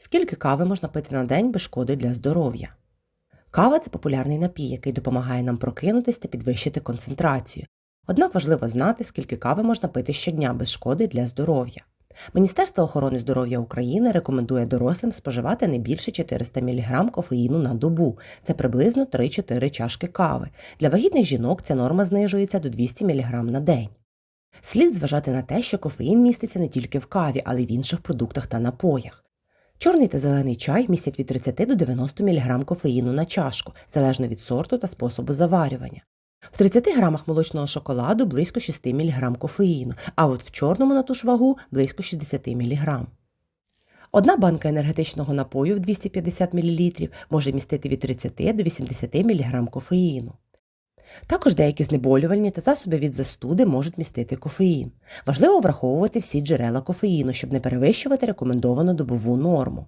Скільки кави можна пити на день без шкоди для здоров'я? Кава це популярний напій, який допомагає нам прокинутись та підвищити концентрацію. Однак важливо знати, скільки кави можна пити щодня без шкоди для здоров'я. Міністерство охорони здоров'я України рекомендує дорослим споживати не більше 400 мг кофеїну на добу. Це приблизно 3-4 чашки кави. Для вагітних жінок ця норма знижується до 200 мг на день. Слід зважати на те, що кофеїн міститься не тільки в каві, але й в інших продуктах та напоях. Чорний та зелений чай містять від 30 до 90 мг кофеїну на чашку, залежно від сорту та способу заварювання. В 30 грамах молочного шоколаду близько 6 мг кофеїну, а от в чорному на ту ж вагу близько 60 мг. Одна банка енергетичного напою в 250 мл може містити від 30 до 80 мг кофеїну. Також деякі знеболювальні та засоби від застуди можуть містити кофеїн. Важливо враховувати всі джерела кофеїну, щоб не перевищувати рекомендовану добову норму.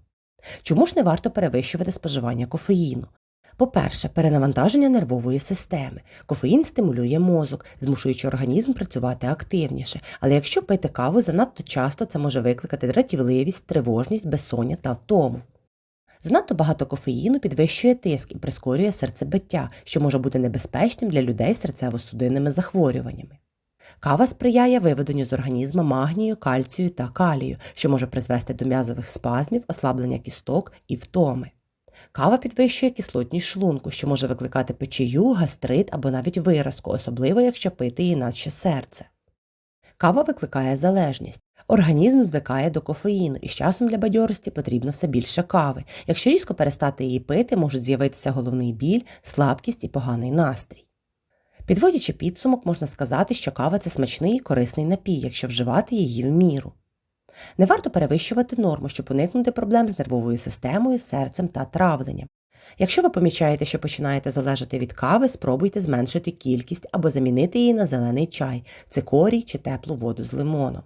Чому ж не варто перевищувати споживання кофеїну? По-перше, перенавантаження нервової системи. Кофеїн стимулює мозок, змушуючи організм працювати активніше, але якщо пити каву занадто часто, це може викликати дратівливість, тривожність, безсоння та втому. Занадто багато кофеїну підвищує тиск і прискорює серцебиття, що може бути небезпечним для людей з серцево-судинними захворюваннями. Кава сприяє виведенню з організму магнію, кальцію та калію, що може призвести до м'язових спазмів, ослаблення кісток і втоми. Кава підвищує кислотність шлунку, що може викликати печію, гастрит або навіть виразку, особливо якщо пити її наче серце. Кава викликає залежність. Організм звикає до кофеїну, і з часом для бадьорості потрібно все більше кави. Якщо різко перестати її пити, можуть з'явитися головний біль, слабкість і поганий настрій. Підводячи підсумок, можна сказати, що кава це смачний і корисний напій, якщо вживати її в міру. Не варто перевищувати норму, щоб уникнути проблем з нервовою системою, серцем та травленням. Якщо ви помічаєте, що починаєте залежати від кави, спробуйте зменшити кількість або замінити її на зелений чай, цикорій чи теплу воду з лимоном.